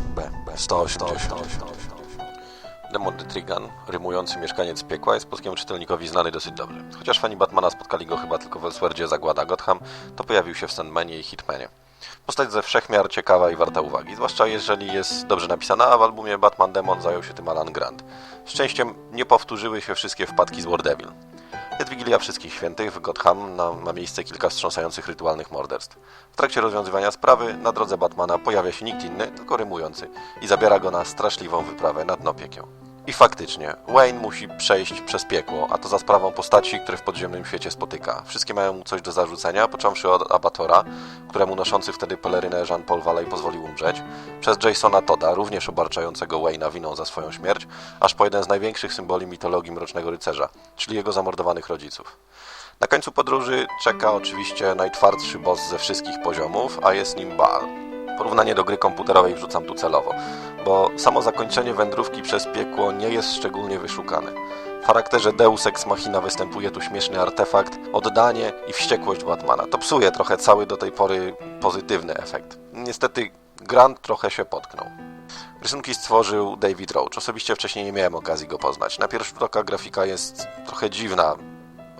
B, B, 180. Demon de Trigan, rymujący mieszkaniec piekła, jest polskiemu czytelnikowi znany dosyć dobrze. Chociaż fani Batmana spotkali go chyba tylko w Elseworldzie Zagłada Gotham, to pojawił się w Sandmanie i Hitmanie. Postać ze wszechmiar ciekawa i warta uwagi, zwłaszcza jeżeli jest dobrze napisana, a w albumie Batman Demon zajął się tym Alan Grant. Szczęściem nie powtórzyły się wszystkie wpadki z War Jest Wigilia Wszystkich Świętych w Gotham, na, ma miejsce kilka wstrząsających rytualnych morderstw. W trakcie rozwiązywania sprawy na drodze Batmana pojawia się nikt inny, tylko rymujący i zabiera go na straszliwą wyprawę na dno piekieł. I faktycznie, Wayne musi przejść przez piekło, a to za sprawą postaci, które w podziemnym świecie spotyka. Wszystkie mają mu coś do zarzucenia, począwszy od Abatora, któremu noszący wtedy pelerynę Jean-Paul Valley pozwolił umrzeć, przez Jasona Toda, również obarczającego Wayne'a winą za swoją śmierć, aż po jeden z największych symboli mitologii Mrocznego Rycerza, czyli jego zamordowanych rodziców. Na końcu podróży czeka oczywiście najtwardszy boss ze wszystkich poziomów, a jest nim Baal. Porównanie do gry komputerowej wrzucam tu celowo, bo samo zakończenie wędrówki przez piekło nie jest szczególnie wyszukane. W charakterze Deus Ex Machina występuje tu śmieszny artefakt, oddanie i wściekłość Batmana. To psuje trochę cały do tej pory pozytywny efekt. Niestety Grant trochę się potknął. Rysunki stworzył David Roach. Osobiście wcześniej nie miałem okazji go poznać. Na pierwszy rzut oka grafika jest trochę dziwna,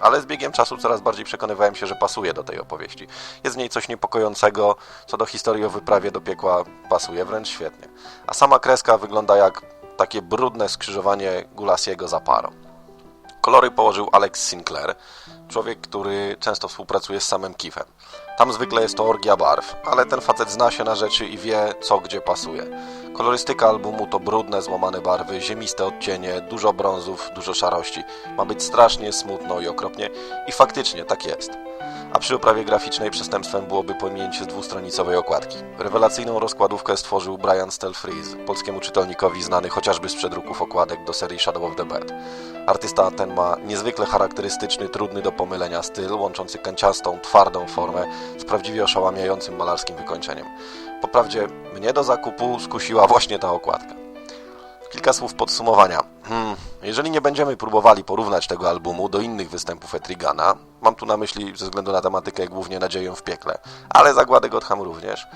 ale z biegiem czasu coraz bardziej przekonywałem się, że pasuje do tej opowieści. Jest w niej coś niepokojącego, co do historii o wyprawie do piekła pasuje wręcz świetnie. A sama kreska wygląda jak takie brudne skrzyżowanie Gulasiego za parą. Kolory położył Alex Sinclair, człowiek, który często współpracuje z samym Kifem. Tam zwykle jest to orgia barw, ale ten facet zna się na rzeczy i wie, co gdzie pasuje. Kolorystyka albumu to brudne, złamane barwy, ziemiste odcienie, dużo brązów, dużo szarości. Ma być strasznie, smutno i okropnie i faktycznie tak jest. A przy oprawie graficznej przestępstwem byłoby pominięcie dwustronicowej okładki. Rewelacyjną rozkładówkę stworzył Brian Stelfreeze, polskiemu czytelnikowi znany chociażby z przedruków okładek do serii Shadow of the Bird. Artysta ten ma niezwykle charakterystyczny, trudny do pomylenia styl, łączący kanciastą, twardą formę z prawdziwie oszałamiającym malarskim wykończeniem. Poprawdzie mnie do zakupu skusiła właśnie ta okładka. Kilka słów podsumowania. Hmm, jeżeli nie będziemy próbowali porównać tego albumu do innych występów Etrigana, mam tu na myśli ze względu na tematykę głównie nadzieję w piekle, ale zagładę Gotham również,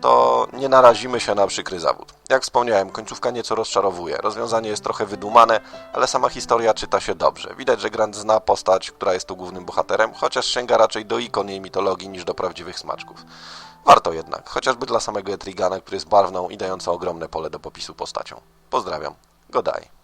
to nie narazimy się na przykry zawód. Jak wspomniałem, końcówka nieco rozczarowuje. Rozwiązanie jest trochę wydumane, ale sama historia czyta się dobrze. Widać, że Grant zna postać, która jest tu głównym bohaterem, chociaż sięga raczej do ikon jej mitologii niż do prawdziwych smaczków. Warto jednak, chociażby dla samego Etrigana, który jest barwną i dająca ogromne pole do popisu postacią. Pozdrawiam. Godaj.